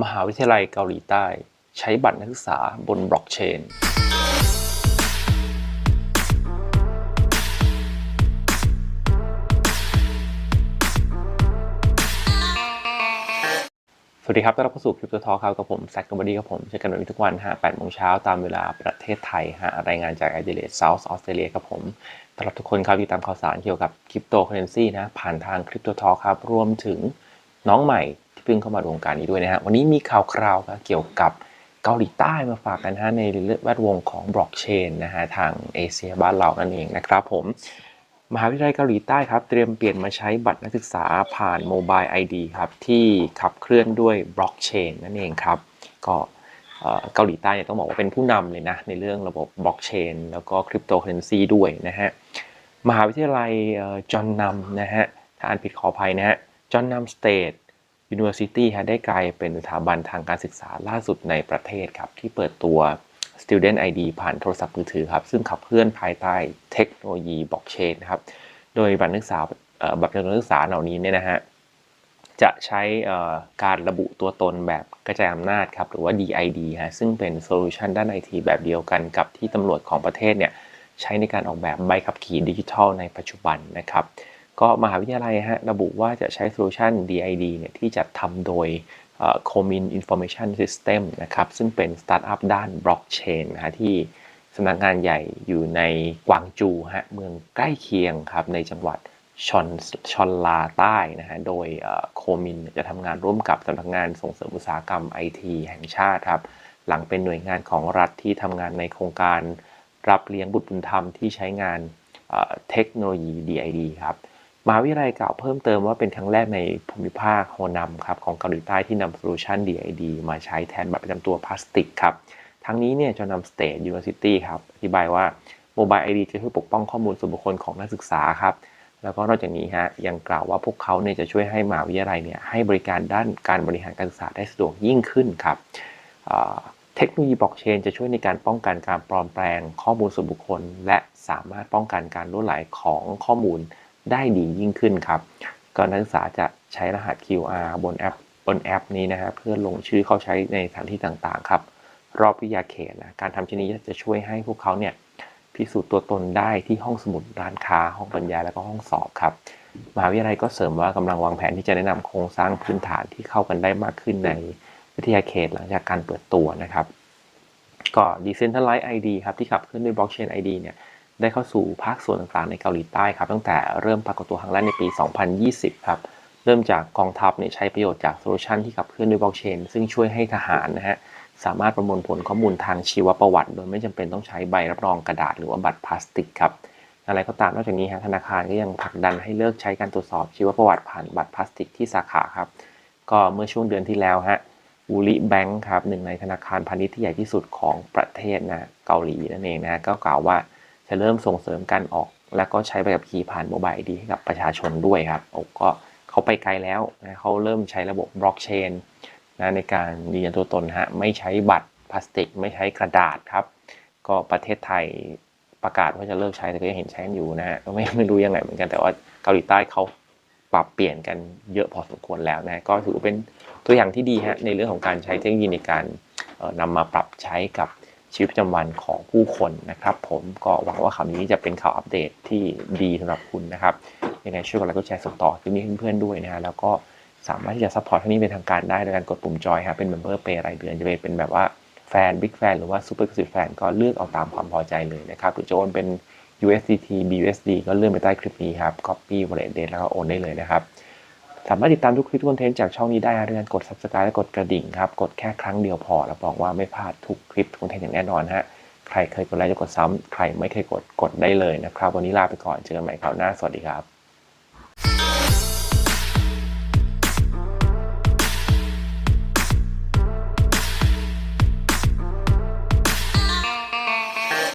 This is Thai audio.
มหาวิทยาลัยเกาหลีใต้ ใช้บัตรนักศึกษาบนบล็อกเชนสวัสดีครับต้อนรับเข้าสู่คลิปตัวทอครับกับผมแซคกับบดี้ครับผมเจอกันแบบนี้ทุกวันฮะ8โมงเช้าตามเวลาประเทศไทยฮะรายงานจากไอเดเลดเซาท์ออสเตรเลียครับผมต้อนรับทุกคนครับติดตามข่าวสารเกี่ยวกับคริปโตเคอเรนซีนะ ผ่านทางคริปโตทอครับ รวมถึงน้องใหม่ ที่เพิ่งเข้ามาวงการนี้ด้วยนะฮะวันนี้มีข่าวคราวเกี่ยวกับเกาหลีใต้มาฝากกันฮะในแวดวงของบล็อกเชนนะฮะทางเอเชียบ้านเรานั่นเองนะครับผมมหาวิทยาลัยเกาหลีใต้ครับเตรียมเปลี่ยนมาใช้บัตรนักศึกษาผ่านโมบาย ID ครับที่ขับเคลื่อนด้วยบล็อกเชนนั่นเองครับก็เอ่อเกาหลีใต้เนี่ยต้องบอกว่าเป็นผู้นำเลยนะในเรื่องระบบบล็อกเชนแล้วก็คริปโตเคอเรนซีด้วยนะฮะมหาวิทยาลัยจอห์นนัมนะฮะถ้าอ่านผิดขออภัยนะฮะจอห์นนัมสเตท University ฮะได้กลายเป็นสถาบันทางการศึกษาล่าสุดในประเทศครับ ที่เปิดตัว Student ID ผ่านโทรศัพท์มือถือครับ ซึ่งขับเคลื่อนภายใต้เทคโนโลยีบล็อกเชนนะครับ โดยบัตรนักศึกษาบัตรนักศึกษาเหล่านี้เนี่ยนะฮะจะใช้การระบุตัวตนแบบกระจายอำนาจครับ หรือว่า DID ฮะซึ่งเป็นโซลูชันด้านไอทีแบบเดียวกันกับที่ตำรวจของประเทศเนี่ยใช้ในการออกแบบใบขับขี่ดิจิทัลในปัจจุบันนะครับ ก็มหาวิทยาลัยฮะระบุว่าจะใช้โซลูชัน DID เนี่ยที่จะทำโดยโคมินอินโฟ a มชันซิสเต็มนะครับ ซึ่งเป็นสตาร์ทอัพด้านบล็อกเชนนะฮะที่สำนักงานใหญ่อยู่ในกวางจูฮะเมืองใกล้เคียงครับ ในจังหวัดชอนชอนลาใต้นะฮะ โดยโคมินจะทำงานร่วมกับสำนักงานส่งเสริมอุตสาหกรรมไอทีแห่งชาติครับ หลังเป็นหน่วยงานของรัฐที่ทำงานในโครงการรับเลี้ยงบุตรบุญธรรมที่ใช้งานเทคโนโลยี DID ครับ มหาวิทยาลัยกล่าวเพิ่มเติมว่าเป็นครั้งแรกในภูมิภาคโฮนัมครับของเกาหลีใต้ที่นำโซลูชัน DID มาใช้แทนบัตรประจำตัวพลาสติกครับ ทั้งนี้เนี่ยจะนำ State University ครับอธิบายว่า Mobile ID จะช่วยปกป้องข้อมูลส่วนบุคคลของนักศึกษาครับ แล้วก็นอกจากนี้ฮะยังกล่าวว่าพวกเขาเนี่ยจะช่วยให้มหาวิทยาลัยเนี่ยให้บริการด้านการบริหารการศึกษาได้สะดวกยิ่งขึ้นครับเทคโนโลยีบล็อกเชนจะช่วยในการป้องกันการปลอมแปลงข้อมูลส่วนบุคคล และสามารถป้องกันการล่วไหลของข้อมูล ได้ดียิ่งขึ้นครับ ก็นักศึกษาจะใช้รหัส QR บนแอปบนแอปนี้นะฮะเพื่อลงชื่อเข้าใช้ในสถานที่ต่างๆ ครับ รอบวิทยาเขตนะการทำเช่นนี้จะช่วยให้พวกเขาเนี่ยพิสูจน์ตัวตนได้ที่ห้องสมุดร้านค้า ห้องบรรยายแล้วก็ห้องสอบครับมหาวิทยาลัยก็เสริมว่ากำลังวางแผนที่จะแนะนำโครงสร้างพื้นฐานที่เข้ากันได้มากขึ้นในวิทยาเขตหลังจากการเปิดตัวนะครับ ก็ Decentralized ID ครับที่ขับเคลื่อนด้วย Blockchain ID เนี่ย ได้เข้าสู่ภาคส่วนต่างๆ ในเกาหลีใต้ครับตั้งแต่เริ่มปรากฏตัวครั้งแรกในปี 2020 ครับ เริ่มจากกองทัพเนี่ยใช้ประโยชน์จากโซลูชันที่ขับเคลื่อนด้วยบล็อกเชน ซึ่งช่วยให้ทหารนะฮะสามารถประมวลผลข้อมูลทางชีวประวัติ โดยไม่จำเป็นต้องใช้ใบรับรองกระดาษหรือว่าบัตรพลาสติกครับอะไรก็ตามนอกจากนี้ฮะธนาคารก็ยังผลักดันให้เลิกใช้การตรวจสอบชีวประวัติผ่านบัตรพลาสติกที่สาขาครับ ก็เมื่อช่วงเดือนที่แล้วฮะวูลิแบงค์ครับหนึ่งในธนาคารพาณิชย์ที่ใหญ่ที่สุดของประเทศนะเกาหลีนั่นเองนะก็กล่าวว่า จะเริ่มส่งเสริมการออก และก็ใช้ใบขับขี่ผ่านโมบายดีให้กับประชาชนด้วยครับโอ้ก็เขาไปไกลแล้วนะเขาเริ่มใช้ระบบบล็อกเชนนะในการยืนยันตัวตนฮะไม่ใช้บัตรพลาสติก ไม่ใช้กระดาษครับ ก็ประเทศไทยประกาศว่าจะเลิกใช้แต่ก็ยังเห็นใช้อยู่นะฮะก็ไม่ไม่รู้ยังไงเหมือนกันแต่ว่าเกาหลีใต้เขาปรับเปลี่ยนกันเยอะพอสมควรแล้วนะก็ถือว่าเป็นตัวอย่างที่ดีฮะในเรื่องของการใช้เทคโนโลยีในการเอ่อนำมาปรับใช้กับ ชีวิตประจำวันของผู้คนนะครับ ผมก็หวังว่าข่าวนี้จะเป็นข่าวอัปเดตที่ดีสำหรับคุณนะครับยังไงช่วยกดไลค์กดแชร์ส่งต่อคลิปนี้ให้เพื่อนๆด้วยนะฮะแล้วก็สามารถที่จะซัพพอร์ตที่นี้เป็นทางการได้โดยการกดปุ่มจอยครับเป็นเมมเบอร์เปย์รายเดือนจะเป็นแบบว่าแฟนบิ๊กแฟนหรือว่าซูเปอร์กสิแฟนก็เลือกเอาตามความพอใจเลยนะครับหรือจะโอนเป็น USDT BUSD ก็เลื่อนไปใต้คลิปนี้ครับ copy wallet date แล้วก็โอนได้เลยนะครับ สามารถติดตามทุกคลิปทุกคอนเทนต์จากช่องนี้ได้เรื่อนกด subscribe และกดกระดิ่งครับ กดแค่ครั้งเดียวพอรับรองว่าไม่พลาดทุกคลิปทุกคอนเทนต์อย่างแน่นอนฮะใครเคยกดไลค์จะกดซ้ำใครไม่เคยกดกดได้เลยนะครับ วันนี้ลาไปก่อนเจอกันใหม่คราวหน้าสวัสดีครับ